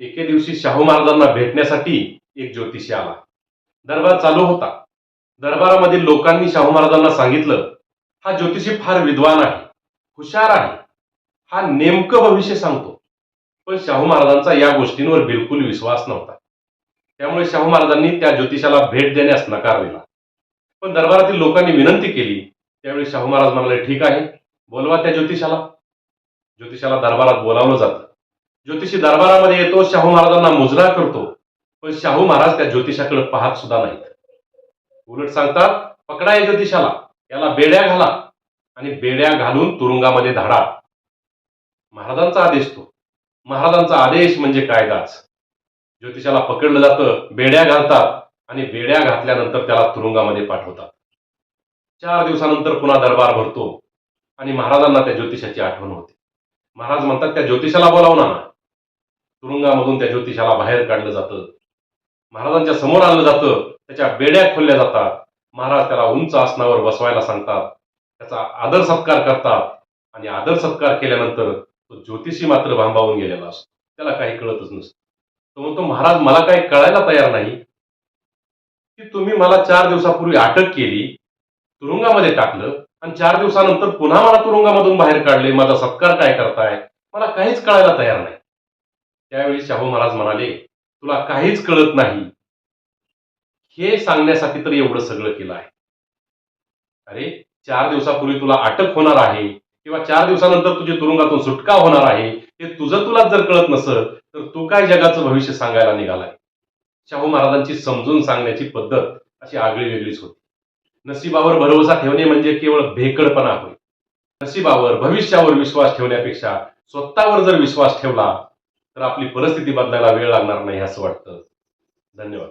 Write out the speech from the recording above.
एके दिवशी शाहू महाराजांना भेटण्यासाठी एक ज्योतिषी आला. दरबार चालू होता. दरबारामधील लोकांनी शाहू महाराजांना सांगितलं हा ज्योतिषी फार विद्वान आहे हुशार आहे. हा नेमकं भविष्य सांगतो. पण शाहू महाराजांचा या गोष्टींवर बिलकुल विश्वास नव्हता. त्यामुळे शाहू महाराजांनी त्या ज्योतिषाला भेट देण्यास नकार दिला. पण दरबारातील लोकांनी विनंती केली त्यावेळी शाहू महाराज म्हणाले ठीक आहे बोलवा त्या ज्योतिषाला. ज्योतिषाला दरबारात बोलावलं जातं. ज्योतिषी दरबारामध्ये येतो शाहू महाराजांना मुजरा करतो. पण शाहू महाराज त्या ज्योतिषाकडे पाहत सुद्धा नाहीत. उलट सांगतात पकडा या ज्योतिषाला. याला बेड्या घाला आणि बेड्या घालून तुरुंगामध्ये धाडा. महाराजांचा आदेश तो. महाराजांचा आदेश म्हणजे कायदाच. ज्योतिषाला पकडलं जातं बेड्या घालतात आणि बेड्या घातल्यानंतर त्याला तुरुंगामध्ये पाठवतात. चार दिवसानंतर पुन्हा दरबार भरतो आणि महाराजांना त्या ज्योतिषाची आठवण होते. महाराज म्हणतात त्या ज्योतिषाला बोलावणार ना. तुरुंगामधून त्या ज्योतिषाला बाहेर काढलं जातं. महाराजांच्या समोर आणलं जातं. त्याच्या बेड्या खोलल्या जातात. महाराज त्याला उंच आसनावर बसवायला सांगतात. त्याचा आदर सत्कार करतात. आणि आदर सत्कार केल्यानंतर तो ज्योतिषी मात्र भांबावून गेलेला असतो. त्याला काही कळतच नसतं. तो म्हणतो महाराज मला काही कळायला तयार नाही. की तुम्ही मला चार दिवसापूर्वी अटक केली तुरुंगामध्ये टाकलं आणि चार दिवसानंतर पुन्हा मला तुरुंगामधून बाहेर काढले. माझा सत्कार काय करताय? मला काहीच कळायला तयार नाही. त्यावेळी शाहू महाराज म्हणाले तुला काहीच कळत नाही. हे सांगण्यासाठी तर एवढं सगळं केलं आहे. अरे चार दिवसापूर्वी तुला अटक होणार आहे किंवा चार दिवसानंतर तुझी तुरुंगातून सुटका होणार आहे हे तुझं तुला जर कळत नसल तर तू काय जगाचं भविष्य सांगायला निघालाय? शाहू महाराजांची समजून सांगण्याची पद्धत अशी आगळी वेगळीच होती. नशिबावर भरोसा ठेवणे म्हणजे केवळ भेकडपणा होय. नशिबावर भविष्यावर विश्वास ठेवण्यापेक्षा स्वतःवर जर विश्वास ठेवला तर आपली परिस्थिती बदलायला वेळ लागणार नाही असं वाटतं. धन्यवाद.